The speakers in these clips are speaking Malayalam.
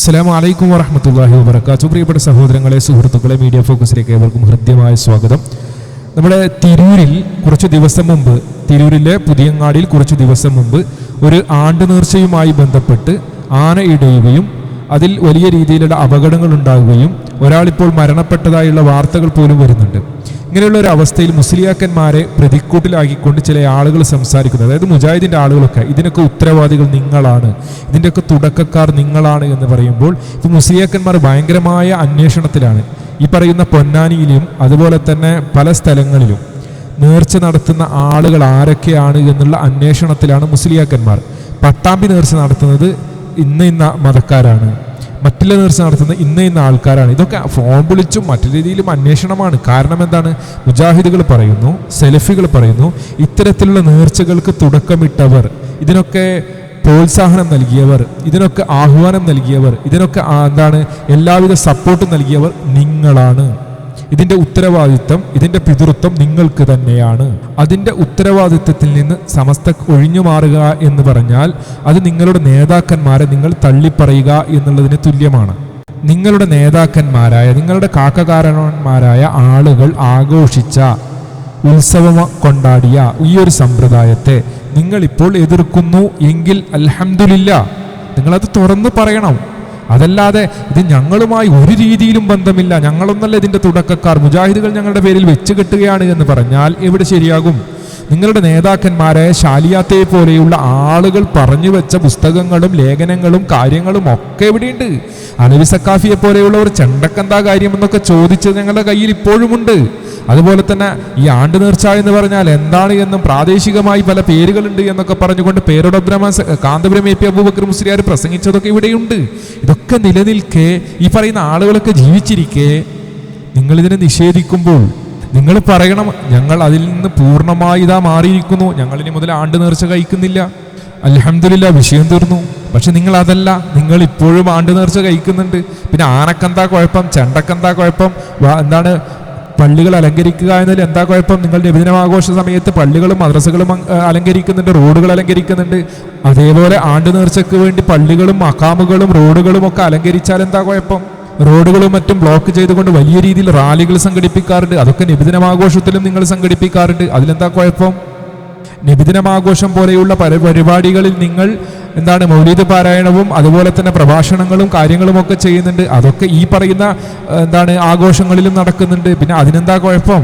അസ്സലാമു അലൈക്കും വറഹമത്തല്ലാഹി വബർക്കാത്തു പ്രിയപ്പെട്ട സഹോദരങ്ങളെ സുഹൃത്തുക്കളെ മീഡിയ ഫോക്കസിലേക്ക് ഏവർക്കും ഹൃദ്യമായ സ്വാഗതം. നമ്മുടെ തിരൂരിൽ കുറച്ച് ദിവസം മുമ്പ് തിരൂരിലെ പുതിയങ്ങാടിയിൽ കുറച്ച് ദിവസം മുമ്പ് ഒരു ആണ്ട് നേർച്ചയുമായി ബന്ധപ്പെട്ട് ആന ഇടയുകയും അതിൽ വലിയ രീതിയിലുള്ള അപകടങ്ങൾ ഉണ്ടാകുകയും ഒരാളിപ്പോൾ മരണപ്പെട്ടതായുള്ള വാർത്തകൾ പോലും വരുന്നുണ്ട്. ഇങ്ങനെയുള്ള ഒരു അവസ്ഥയിൽ മുസ്ലിയാക്കന്മാരെ പ്രതിക്കൂട്ടിലാക്കിക്കൊണ്ട് ചില ആളുകൾ സംസാരിക്കുന്നത്. അതായത് മുജാഹിദിന്റെ ആളുകളൊക്കെ ഇതിനൊക്കെ ഉത്തരവാദികൾ നിങ്ങളാണ്. ഇതിന്റെയൊക്കെ തുടക്കക്കാർ നിങ്ങളാണ് എന്ന് പറയുമ്പോൾ ഇത് മുസ്ലിയാക്കന്മാർ ഭയങ്കരമായ അന്വേഷണത്തിലാണ്. ഈ പറയുന്ന പൊന്നാനിയിലും അതുപോലെ തന്നെ പല സ്ഥലങ്ങളിലും നേർച്ച നടത്തുന്ന ആളുകൾ ആരൊക്കെയാണ് എന്നുള്ള അന്വേഷണത്തിലാണ് മുസ്ലിയാക്കന്മാർ. പട്ടാമ്പി നേർച്ച നടത്തുന്നത് ഇന്ന ഇന്ന മതക്കാരാണ്. മറ്റുള്ള നേർച്ച നടത്തുന്ന ഇന്ന ഇന്ന ആൾക്കാരാണ്. ഇതൊക്കെ ഫോൺ വിളിച്ചും മറ്റു രീതിയിലും അന്വേഷണമാണ്. കാരണം എന്താണ്? മുജാഹിദുകൾ പറയുന്നു സെലഫികൾ പറയുന്നു ഇത്തരത്തിലുള്ള നേർച്ചകൾക്ക് തുടക്കമിട്ടവർ ഇതിനൊക്കെ പ്രോത്സാഹനം നൽകിയവർ ഇതിനൊക്കെ ആഹ്വാനം നൽകിയവർ ഇതിനൊക്കെ എന്താണ്? എല്ലാവിധ സപ്പോർട്ടും നൽകിയവർ നിങ്ങളാണ്. ഇതിന്റെ ഉത്തരവാദിത്തം ഇതിന്റെ പിതൃത്വം നിങ്ങൾക്ക് തന്നെയാണ്. അതിന്റെ ഉത്തരവാദിത്തത്തിൽ നിന്ന് സമസ്ത ഒഴിഞ്ഞു മാറുക എന്ന് പറഞ്ഞാൽ അത് നിങ്ങളുടെ നേതാക്കന്മാരെ നിങ്ങൾ തള്ളിപ്പറയുക എന്നുള്ളതിന് തുല്യമാണ്. നിങ്ങളുടെ നേതാക്കന്മാരായ നിങ്ങളുടെ കാക്കകാരന്മാരായ ആളുകൾ ആഘോഷിച്ച ഉത്സവം കൊണ്ടാടിയ ഈ ഒരു സമ്പ്രദായത്തെ നിങ്ങളിപ്പോൾ എതിർക്കുന്നു എങ്കിൽ അലഹമില്ല നിങ്ങളത് തുറന്ന് പറയണം. അതല്ലാതെ ഇത് ഞങ്ങളുമായി ഒരു രീതിയിലും ബന്ധമില്ല. ഞങ്ങളൊന്നല്ല ഇതിന്റെ തുടക്കക്കാർ. മുജാഹിദുകൾ ഞങ്ങളുടെ പേരിൽ വെച്ച് കെട്ടുകയാണ് എന്ന് പറഞ്ഞാൽ എവിടെ ശരിയാകും? നിങ്ങളുടെ നേതാക്കന്മാരെ ശാലിയാത്തെ പോലെയുള്ള ആളുകൾ പറഞ്ഞു വെച്ച പുസ്തകങ്ങളും ലേഖനങ്ങളും കാര്യങ്ങളും ഒക്കെ എവിടെയുണ്ട്? അലവി സക്കാഫിയെ ഒരു ചെണ്ടക്കെന്താ കാര്യം എന്നൊക്കെ ചോദിച്ചത് ഞങ്ങളുടെ കയ്യിൽ ഇപ്പോഴുമുണ്ട്. അതുപോലെ തന്നെ ഈ ആണ്ട് നേർച്ച എന്ന് പറഞ്ഞാൽ എന്താണ് എന്നും പ്രാദേശികമായി പല പേരുകളുണ്ട് എന്നൊക്കെ പറഞ്ഞുകൊണ്ട് പേരോടബ്രഹ്മാൻ കാന്തപുരം എ പി അബൂബക്കർ മുസ്ലിയാർ പ്രസംഗിച്ചതൊക്കെ ഇവിടെയുണ്ട്. ഇതൊക്കെ നിലനിൽക്കെ ഈ പറയുന്ന ആളുകളൊക്കെ ജീവിച്ചിരിക്കെ. നിങ്ങളിതിനെ നിഷേധിക്കുമ്പോൾ നിങ്ങൾ പറയണം ഞങ്ങൾ അതിൽ നിന്ന് പൂർണമായി ഇതാ മാറിയിരിക്കുന്നു. ഞങ്ങൾ ഇനി മുതൽ ആണ്ട് നേർച്ച കഴിക്കുന്നില്ല. അലഹമില്ല വിഷയം തീർന്നു. പക്ഷെ നിങ്ങൾ അതല്ല നിങ്ങൾ ഇപ്പോഴും ആണ്ട് നേർച്ച കഴിക്കുന്നുണ്ട്. പിന്നെ ആനക്കെന്താ കുഴപ്പം? ചെണ്ടക്കെന്താ കുഴപ്പം? എന്താണ് പള്ളികൾ അലങ്കരിക്കുക എന്നതിൽ എന്താ കുഴപ്പം? നിങ്ങൾ ആഘോഷ സമയത്ത് പള്ളികളും മദ്രസകളും അലങ്കരിക്കുന്നുണ്ട് റോഡുകൾ അലങ്കരിക്കുന്നുണ്ട്. അതേപോലെ ആണ്ട് നേർച്ചയ്ക്ക് വേണ്ടി പള്ളികളും അക്കാമുകളും റോഡുകളും ഒക്കെ അലങ്കരിച്ചാൽ എന്താ കുഴപ്പം? റോഡുകളും മറ്റും ബ്ലോക്ക് ചെയ്തുകൊണ്ട് വലിയ രീതിയിൽ റാലികൾ സംഘടിപ്പിക്കാറുണ്ട്. അതൊക്കെ നിബിദിനമാഘോഷത്തിലും നിങ്ങൾ സംഘടിപ്പിക്കാറുണ്ട്. അതിലെന്താ കുഴപ്പം? നിബിദിനമാഘോഷം പോലെയുള്ള പല പരിപാടികളിൽ നിങ്ങൾ എന്താണ് മൗലീദ് പാരായണവും അതുപോലെ തന്നെ പ്രഭാഷണങ്ങളും കാര്യങ്ങളും ഒക്കെ ചെയ്യുന്നുണ്ട്. അതൊക്കെ ഈ പറയുന്ന എന്താണ് ആഘോഷങ്ങളിലും നടക്കുന്നുണ്ട്. പിന്നെ അതിനെന്താ കുഴപ്പം?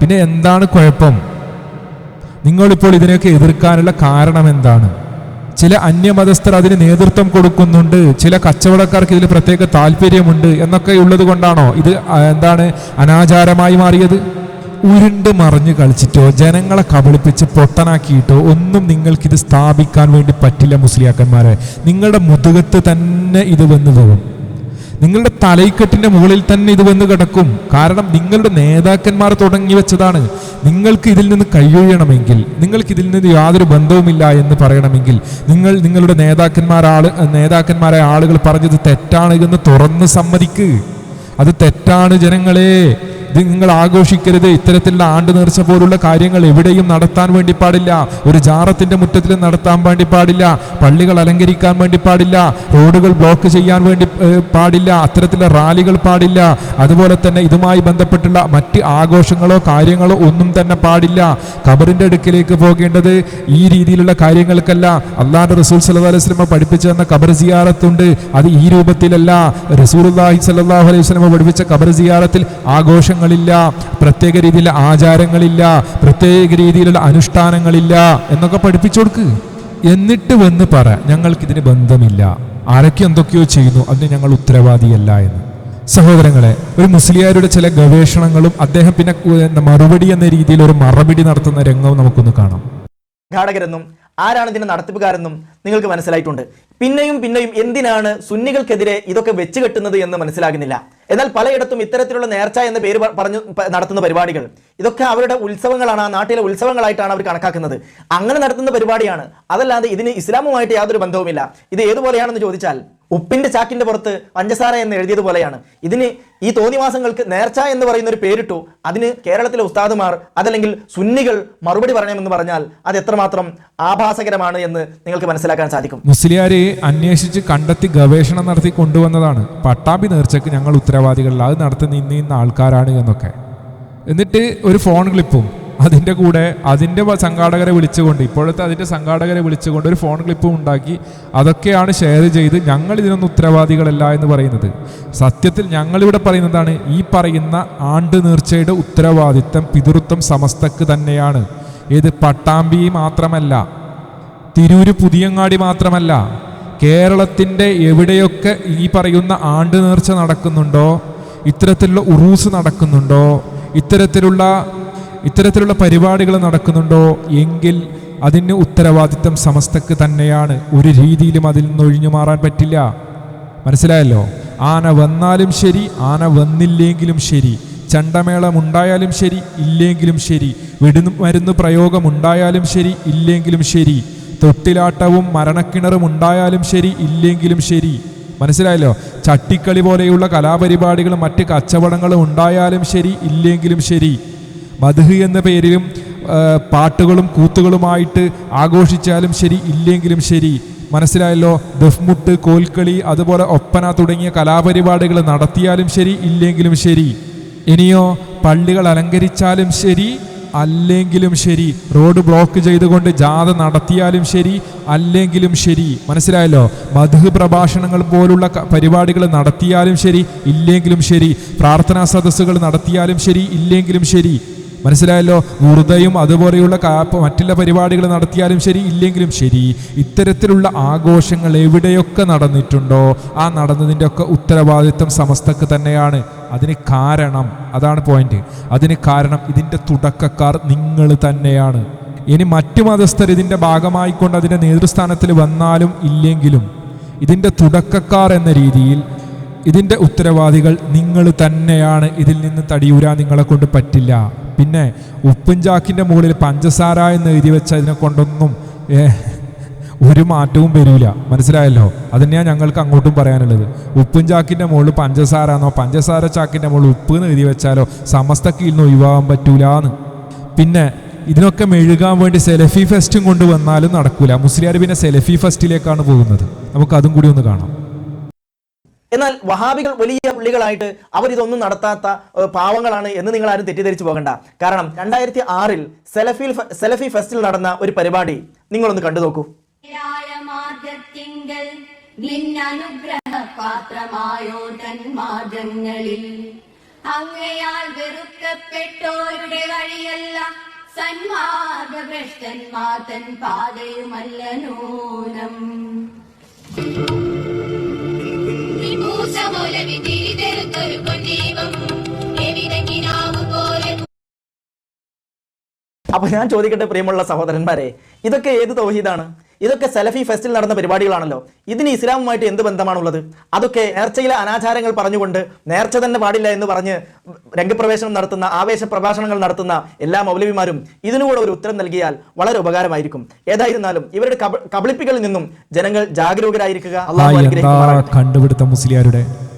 പിന്നെ എന്താണ് കുഴപ്പം? നിങ്ങളിപ്പോൾ ഇതിനെയൊക്കെ എതിർക്കാനുള്ള കാരണം എന്താണ്? ചില അന്യമതസ്ഥർ അതിന് നേതൃത്വം കൊടുക്കുന്നുണ്ട്. ചില കച്ചവടക്കാർക്ക് ഇതിൽ പ്രത്യേക താല്പര്യമുണ്ട് എന്നൊക്കെ ഉള്ളത് കൊണ്ടാണോ ഇത് എന്താണ് അനാചാരമായി മാറിയത്? ഉരുണ്ട് മറിഞ്ഞ് കളിച്ചിട്ടോ ജനങ്ങളെ കബളിപ്പിച്ച് പൊട്ടനാക്കിയിട്ടോ ഒന്നും നിങ്ങൾക്കിത് സ്ഥാപിക്കാൻ വേണ്ടി പറ്റില്ല മുസ്ലിയാക്കന്മാരെ. നിങ്ങളുടെ മുതുകത്ത് തന്നെ ഇത് വന്നു പോകും. നിങ്ങളുടെ തലൈക്കെട്ടിന്റെ മുകളിൽ തന്നെ ഇത് വന്ന് കിടക്കും. കാരണം നിങ്ങളുടെ നേതാക്കന്മാർ തുടങ്ങി വെച്ചതാണ്. നിങ്ങൾക്ക് ഇതിൽ നിന്ന് കഴിയണമെങ്കിൽ നിങ്ങൾക്ക് ഇതിൽ നിന്ന് യാതൊരു ബന്ധവുമില്ല എന്ന് പറയണമെങ്കിൽ നിങ്ങൾ നിങ്ങളുടെ നേതാക്കന്മാരാൾ നേതാക്കന്മാരായ ആളുകൾ പറഞ്ഞത് തെറ്റാണ് എന്ന് തുറന്ന് സമ്മതിക്ക്. അത് തെറ്റാണ് ജനങ്ങളെ. നിങ്ങൾ ആഘോഷിക്കരുത്. ഇത്തരത്തിലുള്ള ആണ്ട് നേർച്ച പോലുള്ള കാര്യങ്ങൾ എവിടെയും നടത്താൻ വേണ്ടി പാടില്ല. ഒരു ജാറത്തിന്റെ മുറ്റത്തിൽ നടത്താൻ വേണ്ടി പാടില്ല. പള്ളികൾ അലങ്കരിക്കാൻ വേണ്ടി പാടില്ല. റോഡുകൾ ബ്ലോക്ക് ചെയ്യാൻ വേണ്ടി പാടില്ല. അത്തരത്തിലുള്ള റാലികൾ പാടില്ല. അതുപോലെ തന്നെ ഇതുമായി ബന്ധപ്പെട്ടുള്ള മറ്റ് ആഘോഷങ്ങളോ കാര്യങ്ങളോ ഒന്നും തന്നെ പാടില്ല. ഖബറിന്റെ അടുക്കിലേക്ക് പോകേണ്ടത് ഈ രീതിയിലുള്ള കാര്യങ്ങൾക്കല്ല. അള്ളാഹുന്റെ റസൂൽ സല്ലല്ലാഹു അലൈഹി സ്വലമ പഠിപ്പിച്ചു തന്ന ഖബർ സിയാറത്തുണ്ട്. അത് ഈ രൂപത്തിലല്ല. റസൂലുള്ളാഹി സല്ലാഹു അലൈഹി സ്വലമ പഠിപ്പിച്ച ഖബർ സിയാറത്തിൽ ആഘോഷങ്ങളില്ല പ്രത്യേക രീതിയിലുള്ള ആചാരങ്ങളില്ല പ്രത്യേക രീതിയിലുള്ള അനുഷ്ഠാനങ്ങളില്ല എന്നൊക്കെ പഠിപ്പിച്ചു കൊടുക്ക്. എന്നിട്ട് വന്ന് പറ ഞങ്ങൾക്കിതിന് ബന്ധമില്ല. ആരൊക്കെ എന്തൊക്കെയോ ചെയ്യുന്നു അതിന് ഞങ്ങൾ ഉത്തരവാദിയല്ല എന്ന്. സഹോദരങ്ങളെ ഒരു മുസ്ലിയാരുടെ ചില ഗവേഷണങ്ങളും അദ്ദേഹം പിന്നെ മറുപടി എന്ന രീതിയിൽ ഒരു മറുപടി നടത്തുന്ന രംഗവും നമുക്കൊന്ന് കാണാം. ഘാടകരെന്നും ആരാണ് ഇതിന്റെ നടത്തിപ്പുകാരെന്നും നിങ്ങൾക്ക് മനസ്സിലായിട്ടുണ്ട്. പിന്നെയും പിന്നെയും എന്തിനാണ് സുന്നികൾക്കെതിരെ ഇതൊക്കെ വെച്ചുകെട്ടുന്നത് എന്ന് മനസ്സിലാകുന്നില്ല. എന്നാൽ പലയിടത്തും ഇത്തരത്തിലുള്ള നേർച്ച എന്ന പേര് പറഞ്ഞു നടത്തുന്ന പരിപാടികൾ. ഇതൊക്കെ അവരുടെ ഉത്സവങ്ങളാണ്. ആ നാട്ടിലെ ഉത്സവങ്ങളായിട്ടാണ് അവർ കണക്കാക്കുന്നത്. അങ്ങനെ നടത്തുന്ന പരിപാടിയാണ്. അതല്ലാതെ ഇതിന് ഇസ്ലാമുമായിട്ട് യാതൊരു ബന്ധവുമില്ല. ഇത് ഏതുപോലെയാണെന്ന് ചോദിച്ചാൽ ഉപ്പിന്റെ ചാക്കിന്റെ പുറത്ത് പഞ്ചസാര എന്ന് എഴുതിയതുപോലെയാണ് ഇതിന് ഈ തോന്നിവാസങ്ങൾക്ക് നേർച്ച എന്ന് പറയുന്ന ഒരു പേരിട്ടു. അതിന് കേരളത്തിലെ ഉസ്താദുമാർ അതല്ലെങ്കിൽ സുന്നികൾ മറുപടി പറയണമെന്ന് പറഞ്ഞാൽ അത് എത്രമാത്രം ആഭാസകരമാണ് എന്ന് നിങ്ങൾക്ക് മനസ്സിലാക്കാൻ സാധിക്കും. മുസ്ലിയാരെ അന്വേഷിച്ച് കണ്ടെത്തി ഗവേഷണം നടത്തി കൊണ്ടുവന്നതാണ്. പട്ടാമ്പി നേർച്ചയ്ക്ക് ഞങ്ങൾ ഉത്തരവാദികളിൽ അത് നടത്തുന്ന ഇന്ന ആൾക്കാരാണ് എന്നൊക്കെ. എന്നിട്ട് ഒരു ഫോൺ ക്ലിപ്പും. അതിന്റെ കൂടെ അതിന്റെ സംഘാടകരെ വിളിച്ചുകൊണ്ട് ഇപ്പോഴത്തെ അതിന്റെ സംഘാടകരെ വിളിച്ചുകൊണ്ട് ഒരു ഫോൺ ക്ലിപ്പും ഉണ്ടാക്കി അതൊക്കെയാണ് ഷെയർ ചെയ്ത് ഞങ്ങൾ ഇതിനൊന്നും ഉത്തരവാദികളല്ല എന്ന് പറയുന്നത്. സത്യത്തിൽ ഞങ്ങളിവിടെ പറയുന്നതാണ് ഈ പറയുന്ന ആണ്ട് നീർച്ചയുടെ ഉത്തരവാദിത്തം പിതൃത്വം സമസ്തക്ക് തന്നെയാണ്. ഇത് പട്ടാമ്പി മാത്രമല്ല തിരൂര് പുതിയങ്ങാടി മാത്രമല്ല കേരളത്തിന്റെ എവിടെയൊക്കെ ഈ പറയുന്ന ആണ്ട് നേർച്ച നടക്കുന്നുണ്ടോ ഇത്തരത്തിലുള്ള ഉറൂസ് നടക്കുന്നുണ്ടോ ഇത്തരത്തിലുള്ള ഇത്തരത്തിലുള്ള പരിപാടികൾ നടക്കുന്നുണ്ടോ? എങ്കിൽ അതിന് ഉത്തരവാദിത്തം സമസ്തക്ക് തന്നെയാണ്. ഒരു രീതിയിലും അതിൽ നിന്ന് ഒഴിഞ്ഞു മാറാൻ പറ്റില്ല. മനസ്സിലായല്ലോ? ആന വന്നാലും ശരി ആന വന്നില്ലെങ്കിലും ശരി. ചണ്ടമേളം ഉണ്ടായാലും ശരി ഇല്ലെങ്കിലും ശരി. വെടിമരുന്ന് പ്രയോഗം ഉണ്ടായാലും ശരി ഇല്ലെങ്കിലും ശരി. തൊട്ടിലാട്ടവും മരണക്കിണറും ഉണ്ടായാലും ശരി ഇല്ലെങ്കിലും ശരി. മനസ്സിലായല്ലോ? ചട്ടിക്കളി പോലെയുള്ള കലാപരിപാടികളും മറ്റ് കച്ചവടങ്ങളും ഉണ്ടായാലും ശരി ഇല്ലെങ്കിലും ശരി. മധു എന്ന പേരിലും പാട്ടുകളും കൂത്തുകളുമായിട്ട് ആഘോഷിച്ചാലും ശരി ഇല്ലെങ്കിലും ശരി. മനസ്സിലായല്ലോ? ദഫ്മുട്ട് കോൽക്കളി അതുപോലെ ഒപ്പന തുടങ്ങിയ കലാപരിപാടികൾ നടത്തിയാലും ശരി ഇല്ലെങ്കിലും ശരി. ഇനിയോ പള്ളികൾ അലങ്കരിച്ചാലും ശരി അല്ലെങ്കിലും ശരി. റോഡ് ബ്ലോക്ക് ചെയ്തുകൊണ്ട് ജാഥ നടത്തിയാലും ശരി അല്ലെങ്കിലും ശരി. മനസ്സിലായല്ലോ? മധു പ്രഭാഷണങ്ങൾ പോലുള്ള പരിപാടികൾ നടത്തിയാലും ശരി ഇല്ലെങ്കിലും ശരി. പ്രാർത്ഥനാ സദസ്സുകൾ നടത്തിയാലും ശരി ഇല്ലെങ്കിലും ശരി. മനസ്സിലായല്ലോ? ഉറുദയും അതുപോലെയുള്ള മറ്റുള്ള പരിപാടികൾ നടത്തിയാലും ശരി ഇല്ലെങ്കിലും ശരി ഇത്തരത്തിലുള്ള ആഘോഷങ്ങൾ എവിടെയൊക്കെ നടന്നിട്ടുണ്ടോ ആ നടന്നതിന്റെ ഒക്കെ ഉത്തരവാദിത്വം സമസ്തക്ക് തന്നെയാണ്. അതിന് കാരണം അതാണ് പോയിന്റ് അതിന് കാരണം ഇതിന്റെ തുടക്കക്കാർ നിങ്ങൾ തന്നെയാണ്. ഇനി മറ്റു മതസ്ഥർ ഇതിന്റെ ഭാഗമായിക്കൊണ്ട് അതിന്റെ നേതൃസ്ഥാനത്തിൽ വന്നാലും ഇല്ലെങ്കിലും ഇതിന്റെ തുടക്കക്കാർ എന്ന രീതിയിൽ ഇതിന്റെ ഉത്തരവാദികൾ നിങ്ങൾ തന്നെയാണ്. ഇതിൽ നിന്ന് തടിയൂരാൻ നിങ്ങളെ കൊണ്ട് പറ്റില്ല. പിന്നെ ഉപ്പും ചാക്കിന്റെ മുകളിൽ പഞ്ചസാര എന്ന് എഴുതി വെച്ച അതിനെ കൊണ്ടൊന്നും ഒരു മാറ്റവും വരില്ല മനസ്സിലായല്ലോ? അത് തന്നെയാണ് ഞങ്ങൾക്ക് അങ്ങോട്ടും പറയാനുള്ളത്. ഉപ്പും ചാക്കിന്റെ മുകളിൽ പഞ്ചസാര എന്നോ പഞ്ചസാര ചാക്കിന്റെ മുകളിൽ ഉപ്പ് എന്ന് എഴുതി വെച്ചാലോ സമസ്തക്ക് നിന്ന് ഒഴിവാകാൻ പറ്റൂലാന്ന്. പിന്നെ ഇതിനൊക്കെ മെഴുകാൻ വേണ്ടി സെലഫി ഫെസ്റ്റും കൊണ്ടുവന്നാലും നടക്കൂല. മുസ്ലിയാർ പിന്നെ സെലഫി ഫെസ്റ്റിലേക്കാണ് പോകുന്നത്. നമുക്ക് അതും കൂടി ഒന്ന് കാണാം. എന്നാൽ വഹാബികൾ വലിയ പുള്ളികളായിട്ട് അവരിതൊന്നും നടത്താത്ത പാവങ്ങളാണ് എന്ന് നിങ്ങൾ ആരും തെറ്റിദ്ധരിച്ചു പോകണ്ട. കാരണം രണ്ടായിരത്തി ആറിൽ സെലഫിൽ സെലഫി ഫെസ്റ്റിൽ നടന്ന ഒരു പരിപാടി നിങ്ങളൊന്ന് കണ്ടു നോക്കൂ. നിന്നനുഗ്രഹ പാത്രമായോ തന്മാർഗങ്ങളിൽ അങ്ങയാൽ വെറുക്കപ്പെട്ടോരുടെ വഴിയല്ല സന്മാർഗഭ്രഷ്ടന്മാർ തൻ പാതയുമല്ല നൂനം. വിഭൂഷമൂലവി തിരിതെറുത്തൊരു പൊന്നീപം എവിടെങ്കിനാവ് അപ്പൊ ഞാൻ ചോദിക്കട്ടെ പ്രിയമുള്ള സഹോദരന്മാരെ ഇതൊക്കെ ഏത് തൗഹീദാണ്? ഇതൊക്കെ സെലഫി ഫെസ്റ്റിൽ നടന്ന പരിപാടികളാണല്ലോ. ഇതിന് ഇസ്ലാമുമായിട്ട് എന്ത് ബന്ധമാണുള്ളത്? അതൊക്കെ നേർച്ചയിലെ അനാചാരങ്ങൾ പറഞ്ഞുകൊണ്ട് നേർച്ച തന്നെ പാടില്ല എന്ന് പറഞ്ഞ് രംഗപ്രവേശനം നടത്തുന്ന ആവേശ പ്രഭാഷണങ്ങൾ നടത്തുന്ന എല്ലാ മൗലവിമാരും ഇതിനുകൂടെ ഒരു ഉത്തരം നൽകിയാൽ വളരെ ഉപകാരമായിരിക്കും. ഏതായിരുന്നാലും ഇവരുടെ കബ- കബളിപ്പികളിൽ നിന്നും ജനങ്ങൾ ജാഗരൂകരായിരിക്കുക. അള്ളാഹു. കണ്ടുപിടുത്തം മുസ്ലിയാരുടെ?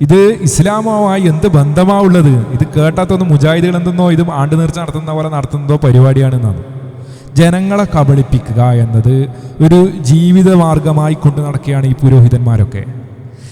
ഇത് ഇസ്ലാമുമായി എന്ത് ബന്ധമാ ഉള്ളത്? ഇത് കേട്ടാത്തൊന്ന് മുജാഹിദുകൾ എന്തെന്നോ ഇത് ആണ്ട് നേർച്ച നടത്തുന്ന പോലെ നടത്തുന്നതോ പരിപാടിയാണെന്നാണ്. ജനങ്ങളെ കബളിപ്പിക്കുക എന്നത് ഒരു ജീവിത മാർഗമായി കൊണ്ടു നടക്കുകയാണ് ഈ പുരോഹിതന്മാരൊക്കെ.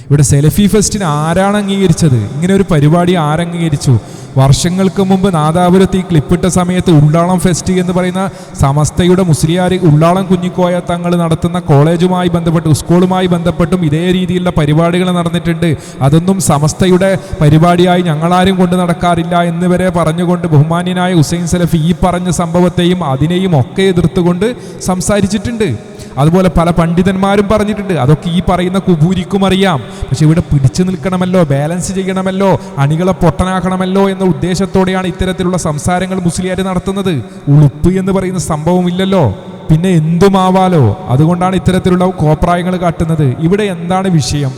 ഇവിടെ സെലഫി ഫെസ്റ്റിന് ആരാണ് അംഗീകരിച്ചത്? ഇങ്ങനെ ഒരു പരിപാടി ആരംഗീകരിച്ചു വർഷങ്ങൾക്ക് മുമ്പ് നാദാപുരത്ത് ഈ ക്ലിപ്പിട്ട സമയത്ത് ഉള്ളാളം ഫെസ്റ്റ് എന്ന് പറയുന്ന സമസ്തയുടെ മുസ്ലിയാർ ഉള്ളാളം കുഞ്ഞിക്കോയ തങ്ങൾ നടത്തുന്ന കോളേജുമായി ബന്ധപ്പെട്ട് സ്കൂളുമായി ബന്ധപ്പെട്ടും ഇതേ രീതിയിലുള്ള പരിപാടികൾ നടന്നിട്ടുണ്ട്. അതൊന്നും സമസ്തയുടെ പരിപാടിയായി ഞങ്ങളാരും കൊണ്ട് നടക്കാറില്ല എന്ന് വരെ പറഞ്ഞുകൊണ്ട് ബഹുമാന്യനായ ഹുസൈൻ സലഫി ഈ പറഞ്ഞ സംഭവത്തെയും അതിനെയും ഒക്കെ എതിർത്തുകൊണ്ട് സംസാരിച്ചിട്ടുണ്ട്. അതുപോലെ പല പണ്ഡിതന്മാരും പറഞ്ഞിട്ടുണ്ട്. അതൊക്കെ ഈ പറയുന്ന കുബൂരിക്കും അറിയാം. പക്ഷെ ഇവിടെ പിടിച്ചു നിൽക്കണമല്ലോ ബാലൻസ് ചെയ്യണമല്ലോ അണികളെ പൊട്ടനാക്കണമല്ലോ എന്ന ഉദ്ദേശത്തോടെയാണ് ഇത്തരത്തിലുള്ള സംസാരങ്ങൾ മുസ്ലിയാർ നടത്തുന്നത്. ഉളുപ്പ് എന്ന് പറയുന്ന സംഭവം ഇല്ലല്ലോ. പിന്നെ എന്തുമാവാലോ അതുകൊണ്ടാണ് ഇത്തരത്തിലുള്ള കോപ്രായങ്ങൾ കാട്ടുന്നത്. ഇവിടെ എന്താണ് വിഷയം?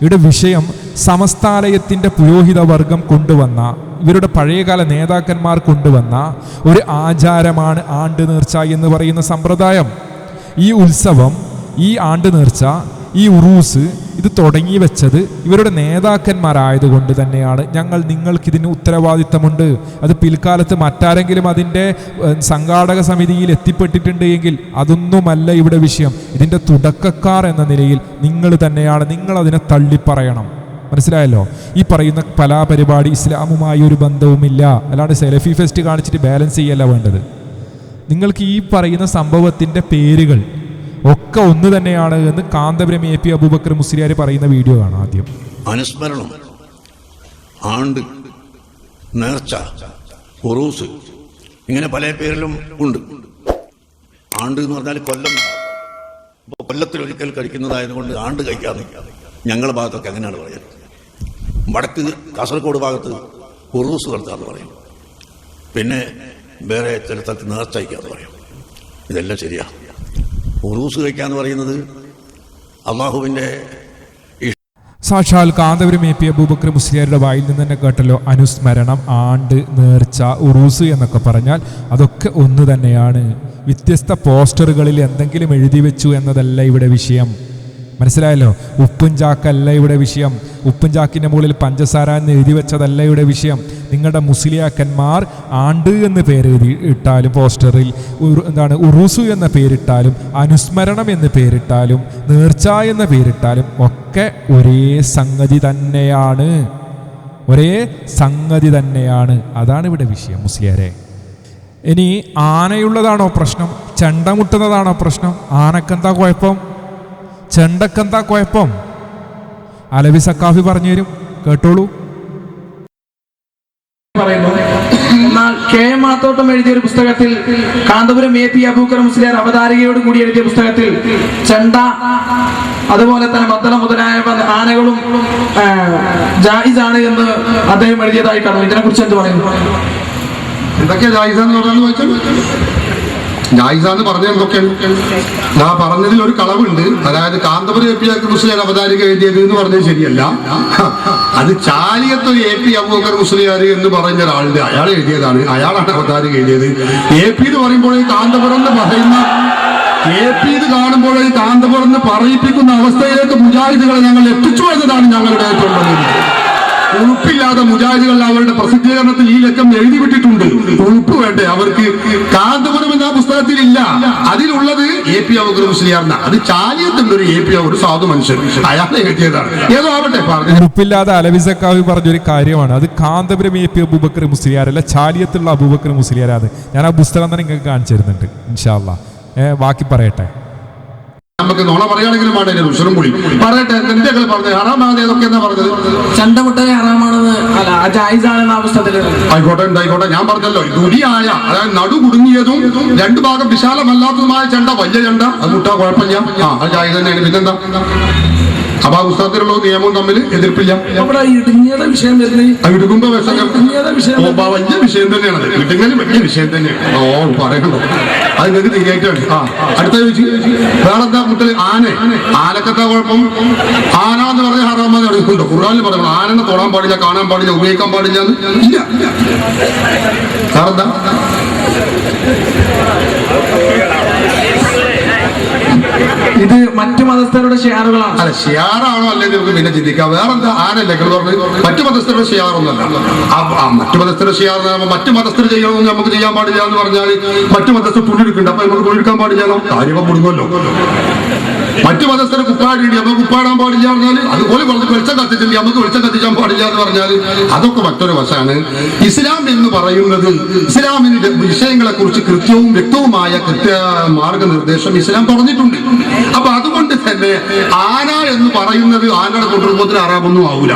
ഇവിടെ വിഷയം സമസ്താലയത്തിന്റെ പുരോഹിത വർഗം കൊണ്ടുവന്ന ഇവരുടെ പഴയകാല നേതാക്കന്മാർ കൊണ്ടുവന്ന ഒരു ആചാരമാണ് ആണ്ട് നേർച്ച എന്ന് പറയുന്ന സമ്പ്രദായം. ഈ ഉത്സവം ഈ ആണ്ട് നേർച്ച ഈ ഉറൂസ് ഇത് തുടങ്ങി വെച്ചത് ഇവരുടെ നേതാക്കന്മാരായതുകൊണ്ട് തന്നെയാണ്. ഞങ്ങൾ നിങ്ങൾക്കിതിന് ഉത്തരവാദിത്തമുണ്ട്. അത് പിൽക്കാലത്ത് മറ്റാരെങ്കിലും അതിന്റെ സംഘാടക സമിതിയിൽ എത്തിപ്പെട്ടിട്ടുണ്ട് എങ്കിൽ അതൊന്നുമല്ല ഇവിടെ വിഷയം. ഇതിന്റെ തുടക്കക്കാർ എന്ന നിലയിൽ നിങ്ങൾ തന്നെയാണ്. നിങ്ങൾ അതിനെ തള്ളിപ്പറയണം. മനസ്സിലായല്ലോ? ഈ പറയുന്ന കലാപരിപാടി ഇസ്ലാമുമായി ഒരു ബന്ധവുമില്ല. അല്ലാണ്ട് സെലഫി ഫെസ്റ്റ് കാണിച്ചിട്ട് ബാലൻസ് ചെയ്യല്ല വേണ്ടത്. നിങ്ങൾക്ക് ഈ പറയുന്ന സംഭവത്തിന്റെ പേരുകൾ ഒക്കെ ഒന്ന് തന്നെയാണ് എന്ന് കാന്തപുരം എ പി അബൂബക്കർ മുസ്ലിയാർ പറയുന്ന വീഡിയോ ആണ് ആദ്യം. അനുസ്മരണം ആണ്ട് നേർച്ച ഉറൂസ് ഇങ്ങനെ പല പേരിലും ഉണ്ട്. ആണ്ട് എന്ന് പറഞ്ഞാൽ കൊല്ലം. ഇപ്പോൾ കൊല്ലത്തിൽ ഒരിക്കൽ കഴിക്കുന്നതായതുകൊണ്ട് ആണ്ട് കഴിക്കാതെ ഞങ്ങളുടെ ഭാഗത്തൊക്കെ അങ്ങനെയാണ് പറയുന്നത്. വടക്ക് കാസർഗോഡ് ഭാഗത്ത് ഉറൂസ് നടത്താന്ന് പറയും. പിന്നെ വേറെ ചില സ്ഥലത്ത് നേർച്ച കഴിക്കാന്ന് പറയും. ഇതെല്ലാം ശരിയാ. ഉറൂസ് കഴിക്കാന്ന് പറയുന്നത് അള്ളാഹുവിന്റെ സാക്ഷാൽ കാന്തപുരം എ പി അബൂബക്കർ മുസ്ലിയാരുടെ വായിൽ നിന്ന് തന്നെ കേട്ടല്ലോ അനുസ്മരണം ആണ്ട് നേർച്ച ഉറൂസ് എന്നൊക്കെ പറഞ്ഞാൽ അതൊക്കെ ഒന്ന് തന്നെയാണ്. വ്യത്യസ്ത പോസ്റ്ററുകളിൽ എന്തെങ്കിലും എഴുതി വെച്ചു എന്നതല്ല ഇവിടെ വിഷയം. മനസ്സിലായല്ലോ? ഉപ്പും ചാക്കല്ല ഇവിടെ വിഷയം. ഉപ്പും ചാക്കിന്റെ മുകളിൽ പഞ്ചസാര എന്ന് എഴുതി വെച്ചതല്ല ഇവിടെ വിഷയം. നിങ്ങളുടെ മുസ്ലിയാക്കന്മാർ ആണ്ട് എന്ന് പേരെഴുതി ഇട്ടാലും പോസ്റ്ററിൽ എന്താണ് ഉറൂസു എന്ന പേരിട്ടാലും അനുസ്മരണം എന്ന് പേരിട്ടാലും നേർച്ച എന്ന പേരിട്ടാലും ഒക്കെ ഒരേ സംഗതി തന്നെയാണ്. ഒരേ സംഗതി തന്നെയാണ്. അതാണ് ഇവിടെ വിഷയം മുസ്ലിയാരെ. ഇനി ആനയുള്ളതാണോ പ്രശ്നം? ചെണ്ട മുട്ടുന്നതാണോ പ്രശ്നം? ആനക്കെന്താ കുഴപ്പം? ചെണ്ടക്കെന്താ കുഴപ്പം? അലവി സക്കാഫി പറഞ്ഞു തരും. കേട്ടോളൂ. എന്നാൽ കെ എം മാത്തോട്ടം എഴുതിയ ഒരു പുസ്തകത്തിൽ കാന്തപുരം എ പി അബൂക്കർ മുസ്ലിയാർ അവതാരികയോട് കൂടി എഴുതിയ പുസ്തകത്തിൽ ചെണ്ട അതുപോലെ തന്നെ മദ്ദളം മുതലായ ആനകളും ജായിസ് ജായിസാണ് എന്ന് അദ്ദേഹം എഴുതിയതായി കാണുന്നു ഇതിനെ കുറിച്ച് എന്ത് പറയുന്നു? എന്തൊക്കെയാ ജായിസ എന്ന് പറഞ്ഞാൽ ചോദിച്ചാൽ പറഞ്ഞ എന്തൊക്കെയാണ് ഞാൻ പറഞ്ഞതിൽ ഒരു കളവുണ്ട്. അതായത് കാന്തപുരം എ പി മുസ്ലിയാർ അവതാരിക എഴുതിയത് എന്ന് പറഞ്ഞത് ശരിയല്ല. അത് ചാലിയത്ത് ഒരു എ പി അബൂബക്കർ മുസ്ലിയാർ എന്ന് പറഞ്ഞ ഒരാളുണ്ട് അയാൾ എഴുതിയതാണ്. അയാളാണ് അവതാരിക എഴുതിയത്. എ പി എന്ന് പറയുമ്പോൾ കാന്തപുരം എന്ന് പറയുന്ന എ പി ഇത് കാണുമ്പോൾ കാന്തപുരം എന്ന് പറയിപ്പിക്കുന്ന അവസ്ഥയിലേക്ക് മുജാഹിദുകളെ ഞങ്ങൾ എത്തിച്ചു എന്നതാണ് ഞങ്ങളുടെ ഏറ്റവും വലിയ ഉളുപ്പില്ലാതെ മുജാഹിദുകൾ അവരുടെ പ്രസിദ്ധീകരണത്തിൽ ഈ ലക്കം എഴുതി വിട്ടിട്ടുണ്ട്. ഉളുപ്പ് വേണ്ടേ? അവർക്ക് കാന്തപുരം എന്ന പുസ്തകത്തിൽ ഇല്ല. അതിലുള്ളത് എ പി അബുക്കർ മുസ്ലിയാർന്ന. അത് ചാലിയത്തുണ്ട് ഒരു എ പി ഒരു സാധു മനുഷ്യൻ. അയാളെ എഴുതിയതാണ് ഏതോ ആവട്ടെ പറഞ്ഞു. അലവിസക്കാവി പറഞ്ഞ സക്കാഫി പറഞ്ഞൊരു കാര്യമാണ്. അത് കാന്തപുരം എ പി അബൂബക്കർ മുസ്ലിയാരല്ല ചാലിയത്തുള്ള അബൂബക്കർ മുസ്ലിയാരാണ്. ഞാൻ ആ പുസ്തകം തന്നെ നിങ്ങൾക്ക് കാണിച്ചു തരുന്നുണ്ട് ഇൻഷാല്ല ബാക്കി പറയട്ടെ. നമുക്ക് നോള പറയുകയാണെങ്കിലും വേണ്ട ഉഷറും കൂടി. പറയട്ടെ എന്തൊക്കെ പറഞ്ഞത്? ഹറാമാണ് ഏതൊക്കെ എന്നാ പറഞ്ഞത്? ചെണ്ട ഹറാമാണെന്ന് അല്ല ജായിസാണെന്ന് ആയിക്കോട്ടെ ഉണ്ടായിക്കോട്ടെ ഞാൻ പറഞ്ഞല്ലോ ദുരിയായ അതായത് നടു കുടുങ്ങിയതും രണ്ടു ഭാഗം വിശാലമല്ലാത്തതുമായ ചണ്ട വലിയ ചണ്ട അത് മുട്ടാ കുഴപ്പമില്ല. ആ അത് ജായി തന്നെയാണ് പിന്നെന്താ? അപ്പൊ ആ പുസ്തകത്തിലുള്ള നിയമവും തമ്മിൽ എതിർപ്പില്ല. അവിടെ ഇടുങ്ങിയുടെ വിഷയം വരുന്നത് വിഷയം ഇടുങ്ങിയുടെ വിഷയം വലിയ വിഷയം തന്നെയാണ്. ഇടുങ്ങൽ വലിയ വിഷയം തന്നെയാണ്. ഓ പറയണ്ടോ? അത് നിങ്ങൾക്ക് തിരിയായിട്ടാണ് ആ അടുത്ത വേറെന്താ മുട്ടൽ ആന. ആനക്കെന്താ കുഴപ്പം. ആന എന്ന് പറഞ്ഞ ഹറാമെന്ന് പറയുന്നുണ്ടോ. ഖുർആാനിൽ പറയുന്നു. ആനനെ തൊടാൻ പാടില്ല കാണാൻ പാടില്ല ഉപയോഗിക്കാൻ പാടില്ല ഇല്ല. വേറെന്താ? ഇത് മറ്റു മതസ്ഥരുടെ ഷെയറുകളാണ്. അല്ല ഷിയാറാണോ അല്ലെങ്കിൽ നമുക്ക് പിന്നെ ചിന്തിക്കാം. വേറെന്താ? ആരല്ലേ? പറഞ്ഞു മറ്റു മതസ്ഥരുടെ ഷിയാറൊന്നല്ല മറ്റു മതസ്ഥരുടെ ഷിയാർ മറ്റു മതസ്ഥർ ചെയ്യണമെന്ന് നമുക്ക് ചെയ്യാൻ പാടില്ല എന്ന് പറഞ്ഞാൽ മറ്റു മതസ്ഥർ തുണിയെടുക്കുന്നുണ്ട് അപ്പൊ നമുക്ക് തുണിയെടുക്കാൻ പാടില്ലല്ലോ? കാര്യം മുടുങ്ങല്ലോ മറ്റു മതസ്ഥരെ കുപ്പാടിയുണ്ട് നമുക്ക് കുപ്പാടാൻ പാടില്ല പറഞ്ഞാൽ അതുപോലെ പറഞ്ഞ് വെളിച്ചം കത്തിച്ചിട്ടുണ്ട് നമുക്ക് വെളിച്ചം കത്തിക്കാൻ പാടില്ല എന്ന് പറഞ്ഞാൽ അതൊക്കെ മറ്റൊരു വശമാണ് ഇസ്ലാം എന്ന് പറയുന്നത് ഇസ്ലാമിന്റെ വിഷയങ്ങളെ കുറിച്ച് കൃത്യവും വ്യക്തവുമായ കൃത്യ മാർഗനിർദ്ദേശം ഇസ്ലാം പറഞ്ഞിട്ടുണ്ട് അപ്പൊ അതുകൊണ്ട് തന്നെ ആന എന്ന് പറയുന്നത് ആനയുടെ കൊണ്ടുപോകത്തിൽ ആറാമൊന്നും ആവൂല.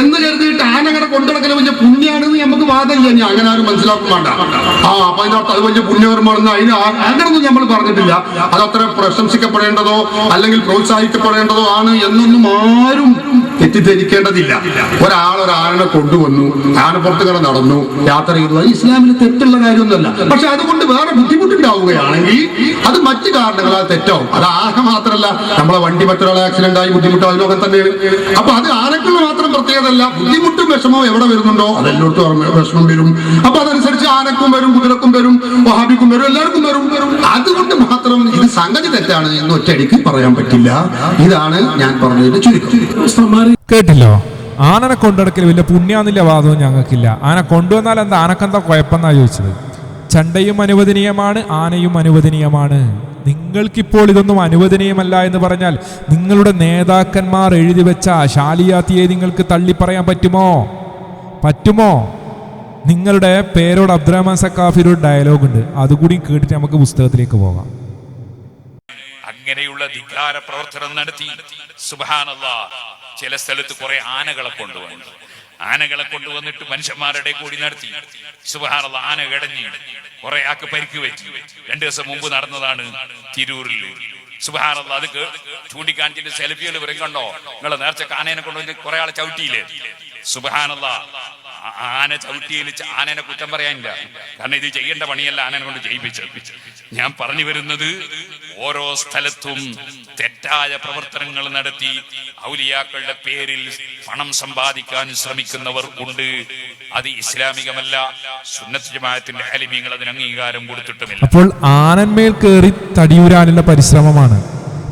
എന്ന് കരുതിയിട്ട് ആനകളെ കൊണ്ടുനടക്കൽ വലിയ പുണ്യാണെന്ന് നമുക്ക് വാദമില്ല ഇനി. അങ്ങനെ ആരും മനസ്സിലാക്കും വേണ്ട. ആ അപ്പൊ അതിനകത്ത് അത് വലിയ പുണ്യകർമ്മമാണെന്ന് അതിന് അങ്ങനൊന്നും നമ്മൾ പറഞ്ഞിട്ടില്ല. അത് അത്ര പ്രശംസിക്കപ്പെടേണ്ടതോ അല്ലെങ്കിൽ പ്രോത്സാഹിക്കപ്പെടേണ്ടതോ ആണ് എന്നൊന്നും ആരും തെറ്റിദ്ധരിക്കേണ്ടതില്ല. ഒരാൾ ഒരാളെ കൊണ്ടുവന്നു ആനപ്പുറത്ത് നടന്നു യാത്ര ചെയ്തു. അത് ഇസ്ലാമിൽ തെറ്റുള്ള കാര്യമൊന്നുമല്ല. പക്ഷെ അതുകൊണ്ട് വേറെ ബുദ്ധിമുട്ടുണ്ടാവുകയാണെങ്കിൽ അത് മറ്റു കാരണങ്ങളാൽ തെറ്റാവും. അത് ആകെ മാത്രമല്ല നമ്മളെ വണ്ടി മറ്റൊരാളെ ആക്സിഡന്റ് ആയി ബുദ്ധിമുട്ടോ അതിനൊക്കെ തന്നെയാണ്. അപ്പൊ അത് ആനക്കുള്ള മാത്രം പ്രത്യേകതല്ല ബുദ്ധിമുട്ടും വിഷമവും എവിടെ വരുന്നുണ്ടോ? അതെല്ലോടത്തും വിഷമം വരും. അപ്പൊ അതനുസരിച്ച് ആനക്കും വരും കുതിരക്കും വരും വഹാബിക്കും വരും എല്ലാവർക്കും വരും. അതുകൊണ്ട് മാത്രം ഇത് സംഗതി തെറ്റാണ് എന്ന് ഒറ്റയടിക്ക് പറയാൻ പറ്റില്ല. ഇതാണ് ഞാൻ പറഞ്ഞതിന്റെ ചുരുക്കം. കേട്ടില്ലോ? ആനനെ കൊണ്ടുനടക്കൽ വലിയ പുണ്യാന്നില്ല വാദവും ഞങ്ങൾക്കില്ല. ആന കൊണ്ടുവന്നാൽ എന്താ? ആനക്കെന്താ കുഴപ്പമെന്നാ ചോദിച്ചത്? ചണ്ടയും അനുവദനീയമാണ് ആനയും അനുവദനീയമാണ്. നിങ്ങൾക്കിപ്പോൾ ഇതൊന്നും അനുവദനീയമല്ല എന്ന് പറഞ്ഞാൽ നിങ്ങളുടെ നേതാക്കന്മാർ എഴുതി വെച്ച ശാലിയാത്തിയെ നിങ്ങൾക്ക് തള്ളി പറയാൻ പറ്റുമോ? പറ്റുമോ? നിങ്ങളുടെ പേരോട് അബ്ദുറഹ്മാൻ സക്കാഫിയുടെ ഡയലോഗ് ഉണ്ട് അതുകൂടി കേട്ടിട്ട് നമുക്ക് പുസ്തകത്തിലേക്ക് പോകാം. അങ്ങനെയുള്ള ധിക്കാര പ്രവർത്തനം നടത്തി ചില സ്ഥലത്ത് കുറെ ആനകളെ കൊണ്ടുവന്നു. ആനകളെ കൊണ്ടുവന്നിട്ട് മനുഷ്യന്മാരുടെ കൂടി നടത്തി. സുബാനല്ല ആന കിടഞ്ഞ് കുറെ ആക്ക് പരിക്ക് വെച്ചു രണ്ടു ദിവസം മുമ്പ് നടന്നതാണ് തിരൂരിൽ. സുബാനല്ല അത് ചൂണ്ടിക്കാണിച്ചിട്ട് സെൽഫിയിൽ വരും കണ്ടോ? നിങ്ങൾ നേർച്ച ആനേനെ കൊണ്ടുവന്ന് കുറെ ആളെ ചവിട്ടിയില്ലേ? സുബഹാനുള്ള ആന ചവിട്ടിയിൽ ആനേനെ കുറ്റം പറയാനില്ല. കാരണം ഇത് ചെയ്യേണ്ട പണിയല്ല ആനനെ കൊണ്ട് ചെയ്യിപ്പിച്ചു ഞാൻ പറഞ്ഞു വരുന്നത് ഓരോ സ്ഥലത്തും തെറ്റായ പ്രവർത്തനങ്ങൾ നടത്തി ഔലിയാക്കളുടെ പേരിൽ പണം സമ്പാദിക്കാൻ ശ്രമിക്കുന്നവർ ഉണ്ട്. അത് ഇസ്ലാമികമല്ല സുന്നത്ത് ജമാഅത്തിന്റെ അതിന് അംഗീകാരം കൊടുത്തിട്ടുമില്ല. അപ്പോൾ ആനന്മേൽ കയറി തടിയൂരാനുള്ള പരിശ്രമമാണ്.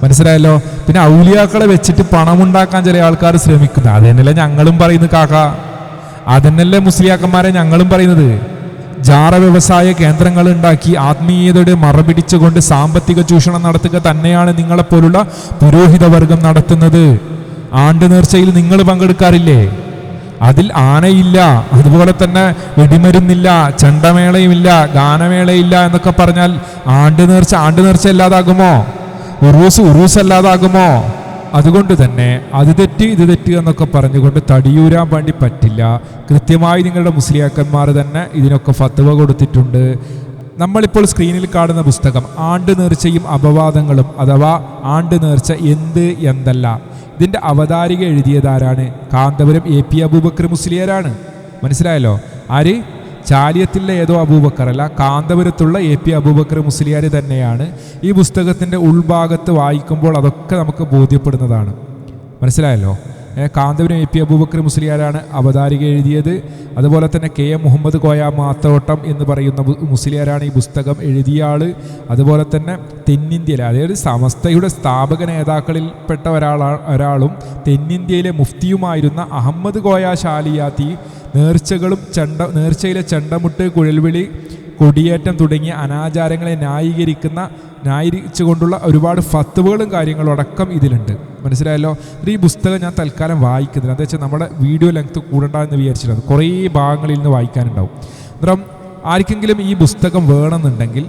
മനസ്സിലായല്ലോ? പിന്നെ ഔലിയാക്കളെ വെച്ചിട്ട് പണമുണ്ടാക്കാൻ ചില ആൾക്കാർ ശ്രമിക്കുന്നത് അതെന്നല്ലേ ഞങ്ങളും പറയുന്നത് കാക്ക? അതെന്നല്ലേ മുസ്ലിയാക്കന്മാരെ ഞങ്ങളും പറയുന്നത്? ജാറ വ്യവസായ കേന്ദ്രങ്ങൾ ഉണ്ടാക്കി ആത്മീയതയുടെ മറപിടിച്ചുകൊണ്ട് സാമ്പത്തിക ചൂഷണം നടത്തുക തന്നെയാണ് നിങ്ങളെപ്പോലുള്ള പുരോഹിത വർഗം നടത്തുന്നത്. ആണ്ട് നേർച്ചയിൽ നിങ്ങൾ പങ്കെടുക്കാറില്ലേ? അതിൽ ആനയില്ല അതുപോലെ തന്നെ വെടിമരുന്നില്ല ചണ്ടമേളയുമില്ല ഗാനമേളയില്ല എന്നൊക്കെ പറഞ്ഞാൽ ആണ്ട് നേർച്ച ആണ്ട് നേർച്ച അല്ലാതാകുമോ? ഉറൂസ് ഉറൂസ് അല്ലാതാകുമോ? അതുകൊണ്ട് തന്നെ അത് തെറ്റ് ഇത് തെറ്റ് എന്നൊക്കെ പറഞ്ഞുകൊണ്ട് തടിയൂരാൻ വേണ്ടി പറ്റില്ല. കൃത്യമായി നിങ്ങളുടെ മുസ്ലിയാക്കന്മാർ തന്നെ ഇതിനൊക്കെ ഫത്തുവ കൊടുത്തിട്ടുണ്ട്. നമ്മളിപ്പോൾ സ്ക്രീനിൽ കാണുന്ന പുസ്തകം ആണ്ട് നേർച്ചയും അപവാദങ്ങളും അഥവാ ആണ്ട് നേർച്ച എന്ത് എന്തല്ല. ഇതിന്റെ അവതാരിക എഴുതിയതാരാണ്? കാന്തപുരം എ പി അബൂബക്കർ മുസ്ലിയരാണ്. മനസ്സിലായല്ലോ? ആര്? ചാലിയത്തിലെ ഏതോ അബൂബക്കർ അല്ല കാന്തപുരത്തുള്ള എ പി അബൂബക്കർ മുസ്ലിയാർ തന്നെയാണ് ഈ പുസ്തകത്തിന്റെ ഉൾഭാഗത്ത് വായിക്കുമ്പോൾ അതൊക്കെ നമുക്ക് ബോധ്യപ്പെടുന്നതാണ്. മനസ്സിലായല്ലോ? കാന്തപുരം എ പി അബൂബക്കർ മുസ്ലിയാരാണ് അവതാരിക എഴുതിയത്. അതുപോലെ തന്നെ കെ എം മുഹമ്മദ് കോയ മാത്തോട്ടം എന്ന് പറയുന്ന മുസ്ലിയാരാണ് ഈ പുസ്തകം എഴുതിയ ആൾ അതുപോലെ തന്നെ തെന്നിന്ത്യയിലെ അതായത് സമസ്തയുടെ സ്ഥാപക നേതാക്കളിൽപ്പെട്ട ഒരാളാ ഒരാളും തെന്നിന്ത്യയിലെ മുഫ്തിയുമായിരുന്ന അഹമ്മദ് കോയ ഷാലിയാത്തി നേർച്ചകളും ചണ്ട നേർച്ചയിലെ ചണ്ടമുട്ട് കുഴൽവിളി കൊടിയേറ്റം തുടങ്ങിയ അനാചാരങ്ങളെ ന്യായീകരിക്കുന്ന ന്യായീകരിച്ചുകൊണ്ടുള്ള ഒരുപാട് ഫത്തുവകളും കാര്യങ്ങളും അടക്കം ഇതിലുണ്ട്. മനസ്സിലായല്ലോ? ഈ പുസ്തകം ഞാൻ തൽക്കാലം വായിക്കുന്നില്ല. എന്താ വെച്ചാൽ നമ്മുടെ വീഡിയോ ലെങ്ത് കൂടണ്ട എന്ന് വിചാരിച്ചിട്ടുണ്ട് കുറേ ഭാഗങ്ങളിൽ നിന്ന് വായിക്കാനുണ്ടാവും. അന്നേരം ആർക്കെങ്കിലും ഈ പുസ്തകം വേണമെന്നുണ്ടെങ്കിൽ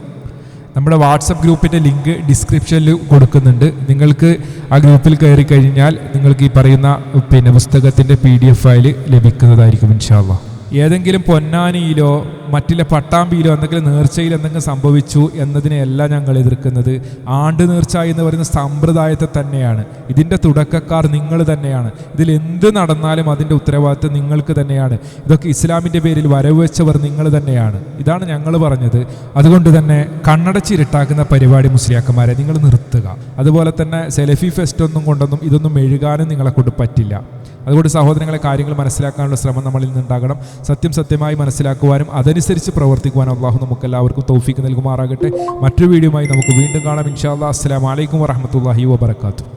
നമ്മുടെ വാട്സപ്പ് ഗ്രൂപ്പിന്റെ ലിങ്ക് ഡിസ്ക്രിപ്ഷനിൽ കൊടുക്കുന്നുണ്ട്. നിങ്ങൾക്ക് ആ ഗ്രൂപ്പിൽ കയറി കഴിഞ്ഞാൽ നിങ്ങൾക്ക് ഈ പറയുന്ന പിന്നെ പുസ്തകത്തിന്റെ പി ഡി എഫ് ഫയൽ ലഭിക്കുന്നതായിരിക്കും ഇൻഷാല്ല ഏതെങ്കിലും പൊന്നാനിയിലോ മറ്റിലെ പട്ടാമ്പിയിലോ എന്തെങ്കിലും നേർച്ചയിൽ എന്തെങ്കിലും സംഭവിച്ചു എന്നതിനെയല്ല ഞങ്ങൾ എതിർക്കുന്നത്. ആണ്ട് നേർച്ച എന്ന് പറയുന്ന സമ്പ്രദായത്തെ തന്നെയാണ്. ഇതിന്റെ തുടക്കക്കാർ നിങ്ങൾ തന്നെയാണ്. ഇതിൽ എന്ത് നടന്നാലും അതിന്റെ ഉത്തരവാദിത്വം നിങ്ങൾക്ക് തന്നെയാണ്. ഇതൊക്കെ ഇസ്ലാമിന്റെ പേരിൽ വരവ് വെച്ചവർ നിങ്ങൾ തന്നെയാണ്. ഇതാണ് ഞങ്ങൾ പറഞ്ഞത്. അതുകൊണ്ട് തന്നെ കണ്ണടച്ചിരുട്ടാക്കുന്ന പരിപാടി മുസ്ലിയാക്കന്മാരെ നിങ്ങൾ നിർത്തുക. അതുപോലെ തന്നെ സെലഫി ഫെസ്റ്റ് ഒന്നും കൊണ്ടൊന്നും ഇതൊന്നും എഴുകാനും നിങ്ങളെ കൊണ്ട് പറ്റില്ല. അതുകൊണ്ട് സഹോദരങ്ങളെ കാര്യങ്ങൾ മനസ്സിലാക്കാനുള്ള ശ്രമം നമ്മളിൽ നിന്നുണ്ടാകണം. സത്യം സത്യമായി മനസ്സിലാക്കുവാനും അതനുസരിച്ച് പ്രവർത്തിക്കുവാനും അള്ളാഹു നമുക്ക് എല്ലാവർക്കും തൗഫീക്ക് നൽകുമാറാകട്ടെ. മറ്റൊരു വീഡിയോയുമായി നമുക്ക് വീണ്ടും കാണാം. ഇൻഷാ അല്ലാ അസ്സലാമു അലൈക്കും വറഹമത്തല്ലാഹി വബർക്കാത്തു